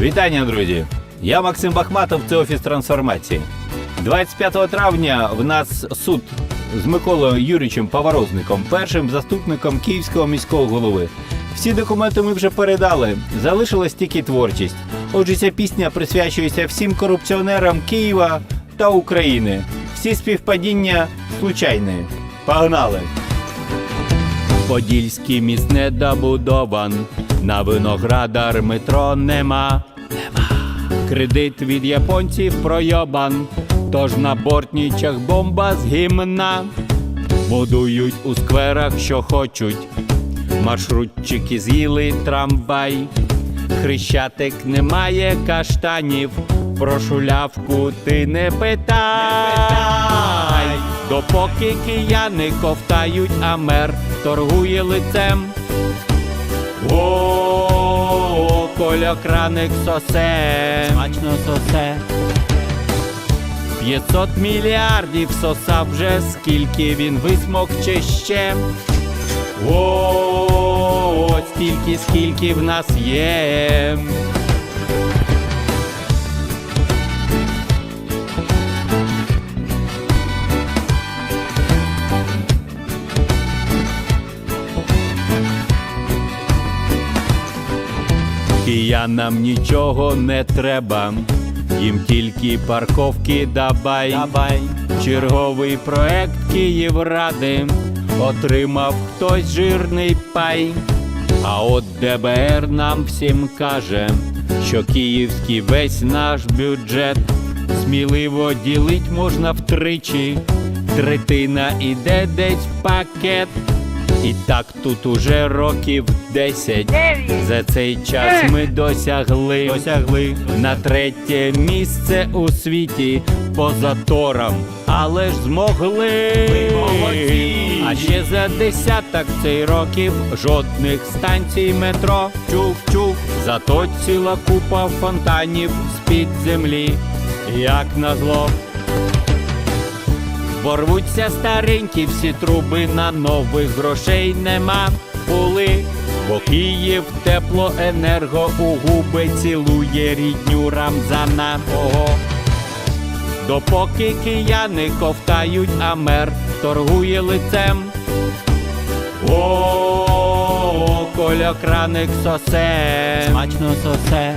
Вітання, друзі! Я Максим Бахматов, це офіс трансформації. 25 травня в нас суд з Миколою Юрійовичем Поворозником, першим заступником Київського міського голови. Всі документи ми вже передали, залишилась тільки творчість. Отже, ця пісня присвячується всім корупціонерам Києва та України. Всі співпадіння случайні. Погнали! Подільський міст недобудован, на виноградар метро нема. Кредит від японців пройобан, тож на бортнічах бомба з гімна. Будують у скверах, що хочуть. Маршрутчики з'їли трамвай. Хрещатик немає каштанів. Про шулявку ти не питай. Допоки кияни ковтають, а мер торгує лицем. О, Коля краник сосе. Смачно сосе. 500 мільярдів соса вже, скільки він висмокче ще. О, стільки, скільки в нас є. Киянам нічого не треба, їм тільки парковки дабай. дабай. Черговий проект Київради отримав хтось жирний пай. А от ДБР нам всім каже, що київський весь наш бюджет сміливо ділить можна втричі. Третина іде десь в пакет. І так тут уже років десять. За цей час ми досягли, досягли на третє місце у світі по заторам, але ж змогли. А ще за десяток цей років жодних станцій метро. Чув, чув, зато ціла купа фонтанів з-під землі, як назло. Ворвуться старенькі всі труби, на нових грошей нема були. Бо Київ теплоенерго у губи цілує рідню Рамзана Ого. Допоки кияни ковтають, а мер торгує лицем. О, Коля краник сосе. Смачно сосе.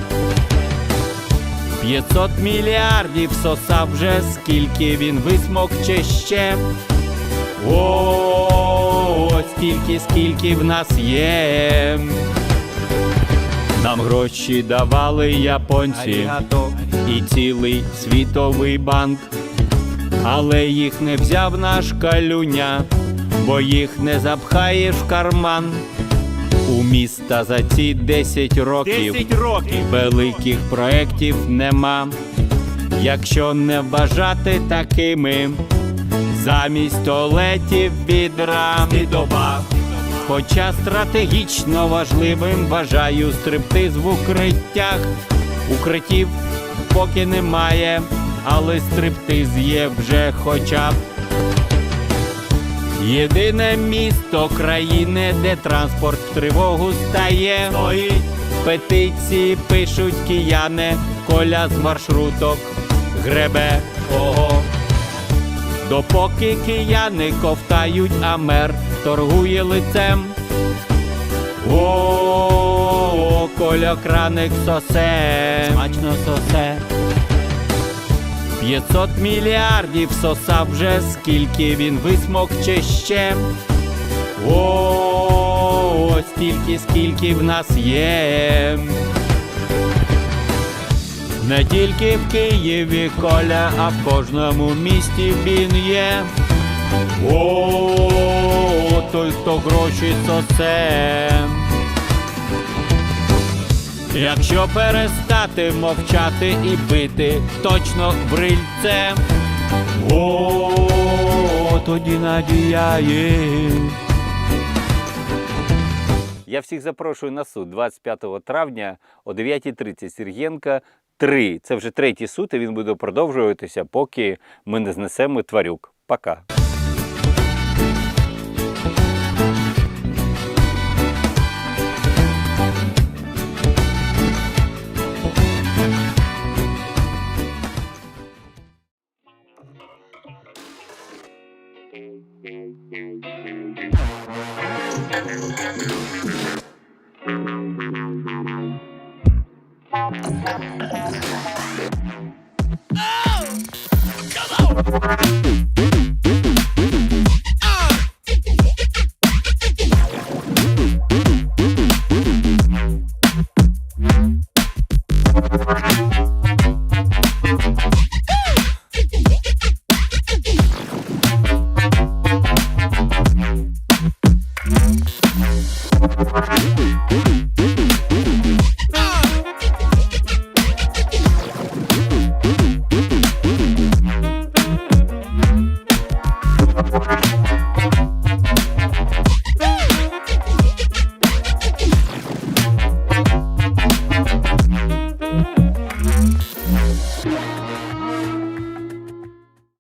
500 мільярдів сосав вже, скільки він висмокче ще. О, стільки, скільки в нас є. Нам гроші давали японці і цілий світовий банк, але їх не взяв наш калюня, бо їх не запхаєш в карман. У міста за ці 10 років, 10 років. великих проєктів нема. Якщо не вважати такими, замість туалетів відра. Доба. Хоча стратегічно важливим вважаю стриптиз в укриттях. Укриттів поки немає, але стриптиз є вже хоча б. Єдине місто країни, де транспорт в тривогу стає. Стоїть. Петиції пишуть кияни, коля з маршруток гребе. Ого. Допоки кияни ковтають, а мер торгує лицем. О, коля краник сосе. Смачно сосе. 500 мільярдів сосав вже, скільки він висмокче ще. О, стільки, скільки в нас є. Не тільки в Києві коля, а в кожному місті він є. О, той, хто гроші сосе. Якщо перестати мовчати і бити точно в рильце, о, тоді надія. Я всіх запрошую на суд 25 травня о 9.30 Сергієнка 3. Це вже третій суд, і він буде продовжуватися, поки ми не знесемо тварюк. Пока. Oh! Come on!